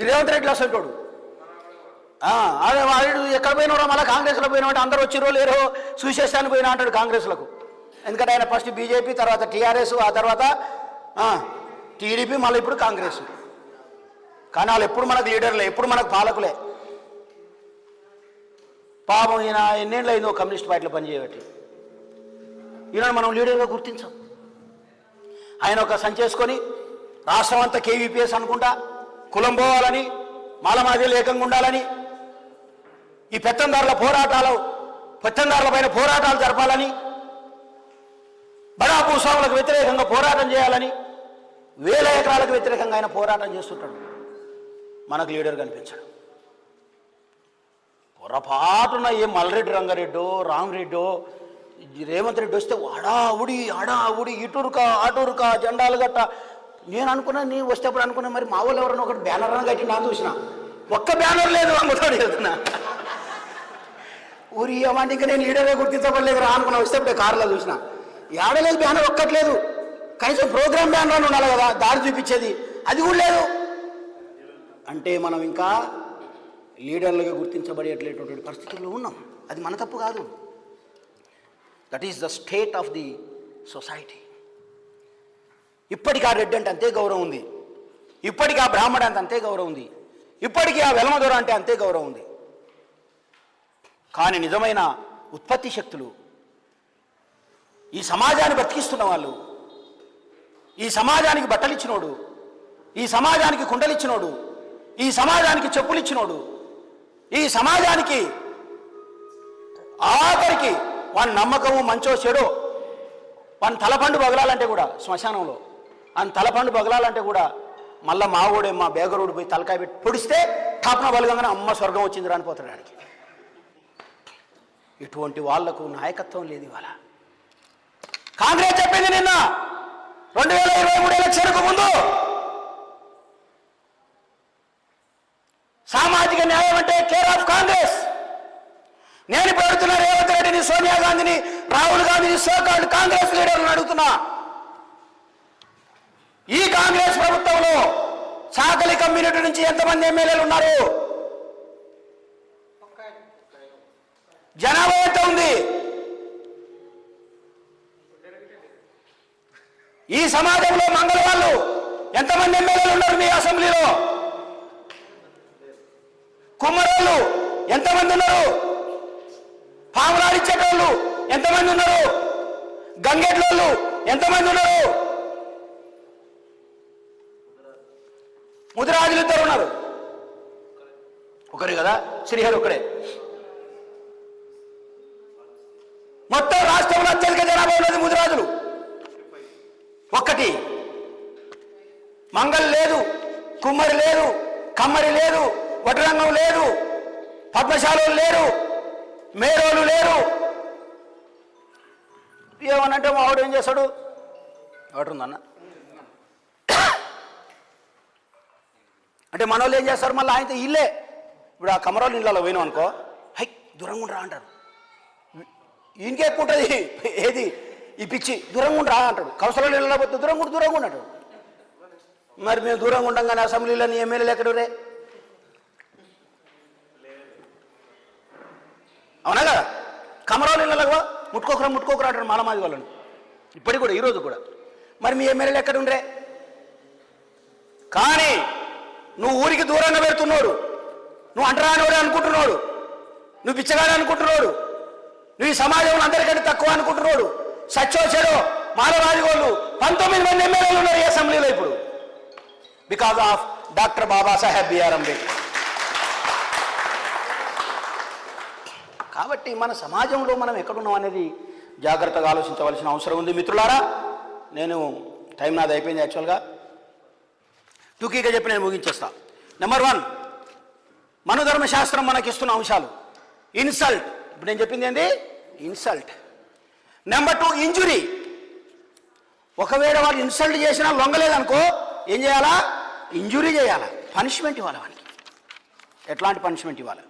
ఈ రేవంత్ రెడ్డి అసలు అదే వాడు ఎక్కడ పోయినారో మళ్ళీ కాంగ్రెస్లో పోయినా అందరూ వచ్చిరో లేరో చూసేస్తాను పోయినా అంటాడు కాంగ్రెస్లకు. ఎందుకంటే ఆయన ఫస్ట్ బీజేపీ తర్వాత టీఆర్ఎస్ ఆ తర్వాత టీడీపీ మళ్ళీ ఇప్పుడు కాంగ్రెస్. కానీ వాళ్ళు ఎప్పుడు మనకు లీడర్లే ఎప్పుడు మనకు పాలకులే. పాపం ఈయన ఎన్నేళ్ళు అయిందో కమ్యూనిస్ట్ పార్టీలో పనిచేయబట్టి ఈయన మనం లీడర్గా గుర్తించాం. ఆయన ఒక సంచేసుకొని రాష్ట్రం అంతా కేవీపీఎస్ అనుకుంటా కులం పోవాలని మాలమాదిలు ఏకంగా ఉండాలని ఈ పెత్తందారుల పోరాటాలు పెత్తందారుల పైన పోరాటాలు జరపాలని బడా భూస్వాములకు వ్యతిరేకంగా పోరాటం చేయాలని వేల ఎకరాలకు వ్యతిరేకంగా ఆయన పోరాటం చేస్తుంటాడు. మనకు లీడర్ కనిపించాడు. పొరపాటున ఏ మల్రెడ్డి రంగారెడ్డో రామరెడ్డో రేవంత్ రెడ్డి వస్తే అడావుడి ఉడి ఇటురుక అటురుక జెండాలు గట్ట నేను అనుకున్నా నేను వచ్చేటప్పుడు అనుకున్నా మరి మా వాళ్ళు ఎవరైనా ఒకటి బ్యానర్ అని కట్టి నాకు చూసిన. ఒక్క బ్యానర్ లేదు అమ్ముతాడు వెళ్తున్నా ఊరి ఏమంటే ఇంకా నేను లీడరే గుర్తించబడలేదు రా అనుకున్నా వస్తే కారులో చూసిన. ఏడలేదు బ్యానర్ ఒక్కట్లేదు. కనీసం ప్రోగ్రామ్ బ్యానర్ అని ఉండాలి కదా దారి చూపించేది. అది కూడా లేదు. అంటే మనం ఇంకా లీడర్లుగా గుర్తించబడేటటువంటి పరిస్థితుల్లో ఉన్నాం. అది మన తప్పు కాదు. That is the state of the society ఇప్పటికీ ఆ రెడ్డి అంటే అంతే గౌరవం ఉంది. ఇప్పటికీ ఆ బ్రాహ్మణ అంటే అంతే గౌరవం ఉంది. ఇప్పటికీ ఆ వెలమదొర అంటే అంతే గౌరవం ఉంది. కానీ నిజమైన ఉత్పత్తి శక్తులు ఈ సమాజాన్ని బతికిస్తున్న వాళ్ళు ఈ సమాజానికి బట్టలిచ్చినోడు ఈ సమాజానికి కుండలిచ్చినోడు ఈ సమాజానికి చెప్పులిచ్చినోడు ఈ సమాజానికి ఆఖరికి వాని నమ్మకము మంచో చెడో వాని తలపండు బగలాలంటే కూడా శ్మశానంలో అని తలపండు బగలాలంటే కూడా మళ్ళీ మావోడే మా బేగరోడు పోయి తలకాయ పెట్టి పొడిస్తే ఠాపన బలగంగానే అమ్మ స్వర్గం వచ్చింది రానిపోతాడు ఆడికి. ఇటువంటి వాళ్ళకు నాయకత్వం లేదు ఇవాళ. కాంగ్రెస్ చెప్పింది నిన్న. రెండు వేల ఇరవై మూడు ఎలక్షన్కు ముందు సామాజిక న్యాయం అంటే కేర్ ఆఫ్ కాంగ్రెస్ నేను పెడుతున్న రేవంత్ రెడ్డిని సోనియా గాంధీని రాహుల్ గాంధీని సోకాల్డ్ కాంగ్రెస్ లీడర్లను అడుగుతున్నా. కాంగ్రెస్ ప్రభుత్వంలో సాకలి కమ్యూనిటీ నుంచి ఎంతమంది ఎమ్మెల్యేలు ఉన్నారు? జనాభా ఎంత ఉంది? ఈ సమాజంలో మంగళవాళ్ళు ఎంతమంది ఎమ్మెల్యేలు ఉన్నారు మీ అసెంబ్లీలో? కుమ్మరోళ్ళు ఎంతమంది ఉన్నారు? పాములాడిచ్చేటోళ్ళు ఎంతమంది ఉన్నారు? గంగెట్లోళ్ళు ఎంతమంది ఉన్నారు? ముదిరాజులు ఇద్దరు ఉన్నారు. ఒకరు కదా? శ్రీహరి ఒకడే. మొత్తం రాష్ట్రంలో అత్యధిక జనాభా ఉన్నది ముదిరాజులు. ఒక్కటి. మంగళ లేదు కుమ్మరి లేదు కమ్మరి లేదు వడ్రంగం లేదు పద్మశాలలు లేరు మేరోలు లేరు. ఏమనంటే మా ఆవిడ ఏం చేస్తాడు? ఒకటి ఉందన్నా. అంటే మనోళ్ళు ఏం చేస్తారు? మళ్ళీ ఆయనతో ఇల్లే. ఇప్పుడు ఆ కమరాలు ఇళ్ళలో పోయినాం అనుకో హై దూరంగా ఉండరా అంటారు. ఈయనకే ఎక్కువ ఉంటుంది? ఏది? ఈ పిచ్చి. దూరంగా ఉండరా అంటాడు కౌసలాలు ఇళ్ళలో పోతే దూరంగా ఉండు దూరంగా ఉన్నాడు మరి మేము దూరంగా ఉండం కానీ అసెంబ్లీలో ఎమ్మెల్యేలు ఎక్కడ రే? అవునా కదా? కమరాలు ఇళ్ళలో ముట్టుకోకరా ముట్టుకోకరా అంటారు మాలమాది వాళ్ళని. ఇప్పటికి కూడా ఈరోజు కూడా. మరి మీ ఎమ్మెల్యేలు ఎక్కడ ఉండరే కానీ నువ్వు ఊరికి దూరంగా పెడుతున్నాడు. నువ్వు అంటరానివాడు అనుకుంటున్నాడు. నువ్వు పిచ్చగాడు అనుకుంటున్నాడు. నువ్వు ఈ సమాజంలో అందరికంటే తక్కువ అనుకుంటున్నాడు. సచ్చో చెడో మానవాదిగోళ్ళు పంతొమ్మిది మంది ఎమ్మెల్యేలు ఉన్నారు ఈ అసెంబ్లీలో ఇప్పుడు. Because of doctor Babasaheb B R Ambedkar. కాబట్టి మన సమాజంలో మనం ఎక్కడున్నాం అనేది జాగ్రత్తగా ఆలోచించవలసిన అవసరం ఉంది. మిత్రులారా నేను టైం నాది అయిపోయింది యాక్చువల్గా టూకీగా చెప్పి నేను ముగించేస్తా. నెంబర్ వన్ మనోధర్మ శాస్త్రం మనకిస్తున్న అంశాలు. ఇన్సల్ట్ ఇప్పుడు నేను చెప్పింది ఏంటి ఇన్సల్ట్ నెంబర్ టూ ఇంజురీ ఒకవేళ వాళ్ళు ఇన్సల్ట్ చేసినా లొంగలేదనుకో ఏం చేయాలా? ఇంజురీ చేయాలా? పనిష్మెంట్ ఇవ్వాలి వానికి. ఎట్లాంటి పనిష్మెంట్ ఇవ్వాలి?